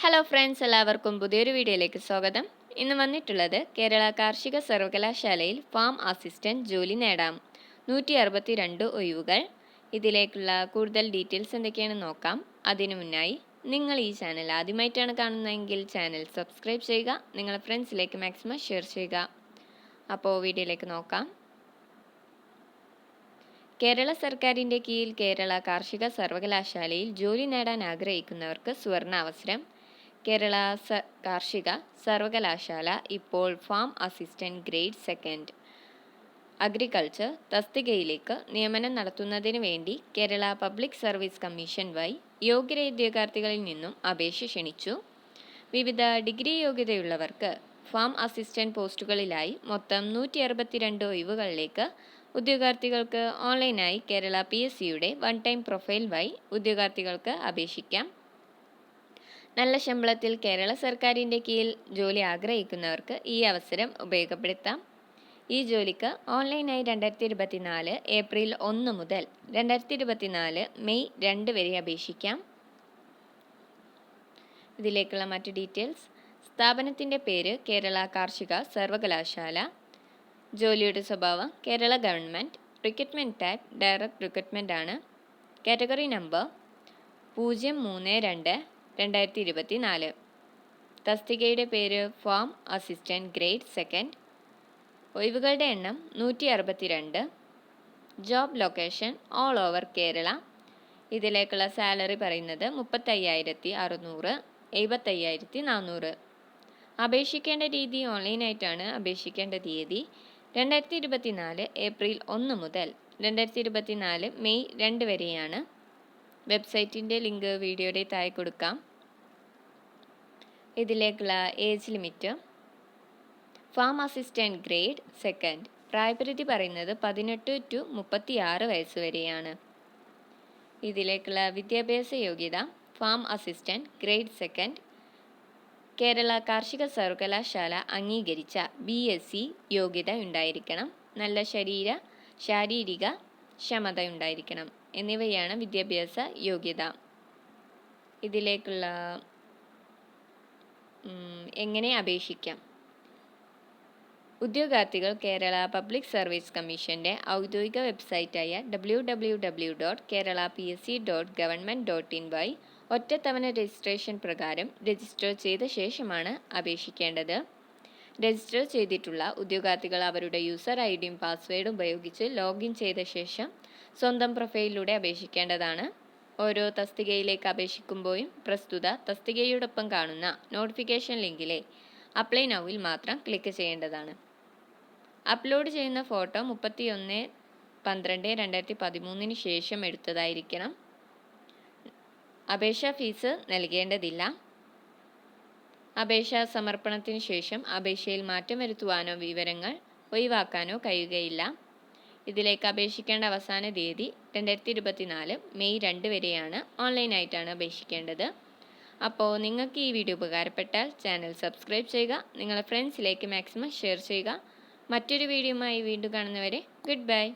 Hello friends എല്ലാവർക്കും പുതിയൊരു വീഡിയോയിലേക്ക് സ്വാഗതം. ഇന്ന് വന്നിട്ടുള്ളത് കേരള കാർഷിക സർവകലാശാലയിൽ ഫാം അസിസ്റ്റന്റ് ജോലി നേടാം. നൂറ്റി അറുപത്തി രണ്ട് ഒഴിവുകൾ. ഇതിലേക്കുള്ള കൂടുതൽ ഡീറ്റെയിൽസ് എന്തൊക്കെയാണെന്ന് നോക്കാം. അതിനു മുന്നായി നിങ്ങൾ ഈ ചാനൽ ആദ്യമായിട്ടാണ് കാണുന്നതെങ്കിൽ ചാനൽ സബ്സ്ക്രൈബ് ചെയ്യുക. നിങ്ങളുടെ ഫ്രണ്ട്സിലേക്ക് മാക്സിമം ഷെയർ ചെയ്യുക. അപ്പോൾ വീഡിയോയിലേക്ക് നോക്കാം. കേരള സർക്കാരിന്റെ കീഴിൽ കേരള കാർഷിക സർവകലാശാലയിൽ ജോലി നേടാൻ ആഗ്രഹിക്കുന്നവർക്ക് സുവർണ അവസരം. കേരള കാർഷിക സർവകലാശാല ഇപ്പോൾ farm assistant grade second. Agriculture തസ്തികയിലേക്ക് നിയമനം നടത്തുന്നതിന് വേണ്ടി കേരള പബ്ലിക് സർവീസ് കമ്മീഷൻ വഴി യോഗ്യരായ ഉദ്യോഗാർത്ഥികളിൽ നിന്നും അപേക്ഷ ക്ഷണിച്ചു. വിവിധ ഡിഗ്രി യോഗ്യതയുള്ളവർക്ക് ഫാം അസിസ്റ്റന്റ് പോസ്റ്റുകളിലായി മൊത്തം നൂറ്റി അറുപത്തിരണ്ട് ഒഴിവുകളിലേക്ക് ഉദ്യോഗാർത്ഥികൾക്ക് ഓൺലൈനായി കേരള പി എസ് സിയുടെ വൺ ടൈം പ്രൊഫൈൽ വഴി ഉദ്യോഗാർത്ഥികൾക്ക് അപേക്ഷിക്കാം. നല്ല ശമ്പളത്തിൽ കേരള സർക്കാരിന്റെ കീഴിൽ ജോലി ആഗ്രഹിക്കുന്നവർക്ക് ഈ അവസരം ഉപയോഗപ്പെടുത്താം. ഈ ജോലിക്ക് ഓൺലൈനായി രണ്ടായിരത്തി ഇരുപത്തിനാല് ഏപ്രിൽ ഒന്ന് മുതൽ രണ്ടായിരത്തി ഇരുപത്തിനാല് മെയ് രണ്ട് വരെ അപേക്ഷിക്കാം. ഇതിലേക്കുള്ള മറ്റ് ഡീറ്റെയിൽസ്. സ്ഥാപനത്തിന്റെ പേര് കേരള കാർഷിക സർവകലാശാല. ജോലിയുടെ സ്വഭാവം Kerala government. Recruitment type direct recruitment ആണ്. കാറ്റഗറി നമ്പർ പൂജ്യം മൂന്ന് രണ്ട് രണ്ടായിരത്തി ഇരുപത്തി നാല് തസ്തികയുടെ പേര് ഫോം അസിസ്റ്റന്റ് ഗ്രേഡ് സെക്കൻഡ്. ഒഴിവുകളുടെ എണ്ണം നൂറ്റി അറുപത്തിരണ്ട് job location all over Kerala. ഇതിലേക്കുള്ള സാലറി പറയുന്നത് മുപ്പത്തയ്യായിരത്തി അറുന്നൂറ് എഴുപത്തയ്യായിരത്തി നാനൂറ് അപേക്ഷിക്കേണ്ട രീതി ഓൺലൈനായിട്ടാണ് അപേക്ഷിക്കേണ്ട തീയതി. രണ്ടായിരത്തി ഇരുപത്തി നാല് ഏപ്രിൽ ഒന്ന് മുതൽ രണ്ടായിരത്തി ഇരുപത്തി നാല് മെയ് രണ്ട് വരെയാണ്. വെബ്സൈറ്റിന്റെ ലിങ്ക് വീഡിയോയുടെ താഴെ കൊടുക്കാം. ഇതിലേക്കുള്ള age limit. Farm assistant grade second. പ്രായപരിധി പറയുന്നത് പതിനെട്ട് ടു മുപ്പത്തി ആറ് വയസ്സ് വരെയാണ്. ഇതിലേക്കുള്ള വിദ്യാഭ്യാസ യോഗ്യത farm assistant grade second. Kerala കാർഷിക സർവകലാശാല അംഗീകരിച്ച ബി എസ് സി യോഗ്യത ഉണ്ടായിരിക്കണം. നല്ല ശരീര ശാരീരിക ക്ഷമത ഉണ്ടായിരിക്കണം. എന്നിവയാണ് വിദ്യാഭ്യാസ യോഗ്യത. ഇതിലേക്കുള്ള എങ്ങനെ അപേക്ഷിക്കാം? ഉദ്യോഗാർത്ഥികൾ കേരള പബ്ലിക് സർവീസ് കമ്മീഷന്റെ ഔദ്യോഗിക വെബ്സൈറ്റായ W W W dot Kerala P S C dot government dot in വഴി ഒറ്റത്തവണ രജിസ്ട്രേഷൻ പ്രകാരം രജിസ്റ്റർ ചെയ്ത ശേഷമാണ് അപേക്ഷിക്കേണ്ടത്. രജിസ്റ്റർ ചെയ്തിട്ടുള്ള ഉദ്യോഗാർത്ഥികൾ അവരുടെ യൂസർ ഐ ഡിയും പാസ്വേഡും ഉപയോഗിച്ച് ലോഗിൻ ചെയ്ത ശേഷം സ്വന്തം പ്രൊഫൈലിലൂടെ അപേക്ഷിക്കേണ്ടതാണ്. ഓരോ തസ്തികയിലേക്ക് അപേക്ഷിക്കുമ്പോഴും പ്രസ്തുത തസ്തികയോടൊപ്പം കാണുന്ന നോട്ടിഫിക്കേഷൻ ലിങ്കിലെ അപ്ലൈ നൗവിൽ മാത്രം ക്ലിക്ക് ചെയ്യേണ്ടതാണ്. അപ്ലോഡ് ചെയ്യുന്ന ഫോട്ടോ മുപ്പത്തിയൊന്ന് പന്ത്രണ്ട് രണ്ടായിരത്തി പതിമൂന്നിന് ശേഷം എടുത്തതായിരിക്കണം. അപേക്ഷാ ഫീസ് നൽകേണ്ടതില്ല. അപേക്ഷാ സമർപ്പണത്തിന് ശേഷം അപേക്ഷയിൽ മാറ്റം വരുത്തുവാനോ വിവരങ്ങൾ ഒഴിവാക്കാനോ കഴിയുകയില്ല. ഇതിലേക്ക് അപേക്ഷിക്കേണ്ട അവസാന തീയതി രണ്ടായിരത്തി ഇരുപത്തിനാല് മെയ് രണ്ട് വരെയാണ് ഓൺലൈനായിട്ടാണ് അപേക്ഷിക്കേണ്ടത്. അപ്പോൾ നിങ്ങൾക്ക് ഈ വീഡിയോ ഉപകാരപ്പെട്ടാൽ ചാനൽ സബ്സ്ക്രൈബ് ചെയ്യുക നിങ്ങളുടെ ഫ്രണ്ട്സിലേക്ക് മാക്സിമം ഷെയർ ചെയ്യുക. മറ്റൊരു വീഡിയോയുമായി വീണ്ടും കാണുന്നവരെ ഗുഡ് ബൈ.